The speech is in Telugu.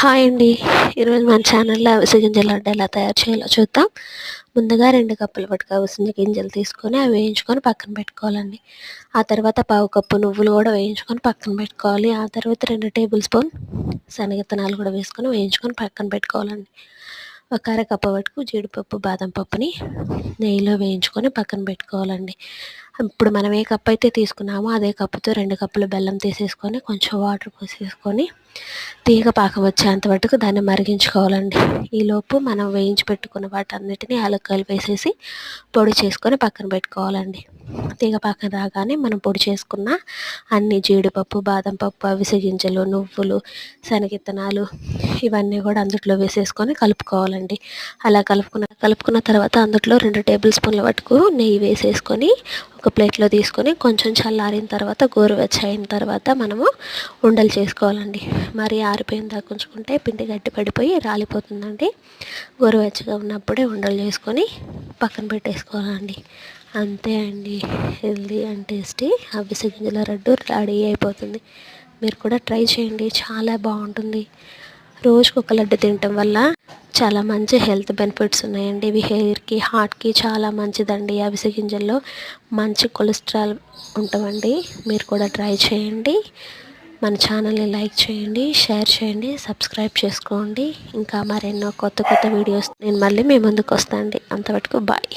హాయ్ అండి. ఈరోజు మన ఛానల్లో అవిసె గింజల లడ్డు ఎలా తయారు చేయాలో చూద్దాం. ముందుగా రెండు కప్పుల పట్టుకు అవిసె గింజలు తీసుకొని అవి వేయించుకొని పక్కన పెట్టుకోవాలండి. ఆ తర్వాత పావు కప్పు నువ్వులు కూడా వేయించుకొని పక్కన పెట్టుకోవాలి. ఆ తర్వాత రెండు టేబుల్ స్పూన్ శనగతనాలు కూడా వేసుకొని వేయించుకొని పక్కన పెట్టుకోవాలండి. ఒక అరకప్పు పట్టుకు జీడిపప్పు బాదం పప్పుని నెయ్యిలో వేయించుకొని పక్కన పెట్టుకోవాలండి. ఇప్పుడు మనం ఏ కప్పు అయితే తీసుకున్నామో అదే కప్పుతో రెండు కప్పులు బెల్లం తీసేసుకొని కొంచెం వాటర్ పోసేసుకొని తీగ పాకం వచ్చేంత వరకు దాన్ని మరిగించుకోవాలండి. ఈలోపు మనం వేయించి పెట్టుకున్న వాటన్నిటిని అలక్కలు వేసేసి పొడి చేసుకొని పక్కన పెట్టుకోవాలండి. తీగ పాకం రాగానే మనం పొడి చేసుకున్న అన్ని జీడిపప్పు బాదం పప్పు అవిసె గింజలు నువ్వులు శనగిత్తనాలు ఇవన్నీ కూడా అందుట్లో వేసేసుకొని కలుపుకోవాలండి. అలా కలుపుకున్న కలుపుకున్న తర్వాత అందుట్లో రెండు టేబుల్ స్పూన్ల వరకు నెయ్యి వేసేసుకొని ఒక ప్లేట్లో తీసుకొని కొంచెం చల్లారిన తర్వాత గోరువెచ్చ అయిన తర్వాత మనము ఉండలు చేసుకోవాలండి. మరి ఆరిపోయిన దాకా ఉంచుకుంటే పిండి గట్టి పడిపోయి రాలిపోతుందండి. గోరువెచ్చగా ఉన్నప్పుడే ఉండలు చేసుకొని పక్కన పెట్టేసుకోవాలండి. అంతే అండి. Healthy and tasty. అవిసె గింజల రెడ్డు రెడీ అయిపోతుంది. మీరు కూడా ట్రై చేయండి. చాలా బాగుంటుంది. రోజుకు ఒక లడ్డు తినటం వల్ల చాలా మంచి హెల్త్ బెనిఫిట్స్ ఉన్నాయండి. ఇవి హెయిర్కి హార్ట్కి చాలా మంచిదండి. అవిసె గింజల్లో మంచి కొలెస్ట్రాల్ ఉంటామండి మీరు కూడా ట్రై చేయండి. మన ఛానల్ని లైక్ చేయండి షేర్ చేయండి సబ్స్క్రైబ్ చేసుకోండి. ఇంకా మరెన్నో కొత్త కొత్త వీడియోస్ నేను మళ్ళీ మీ ముందుకు వస్తాను అండి అంతవరకు బాయ్.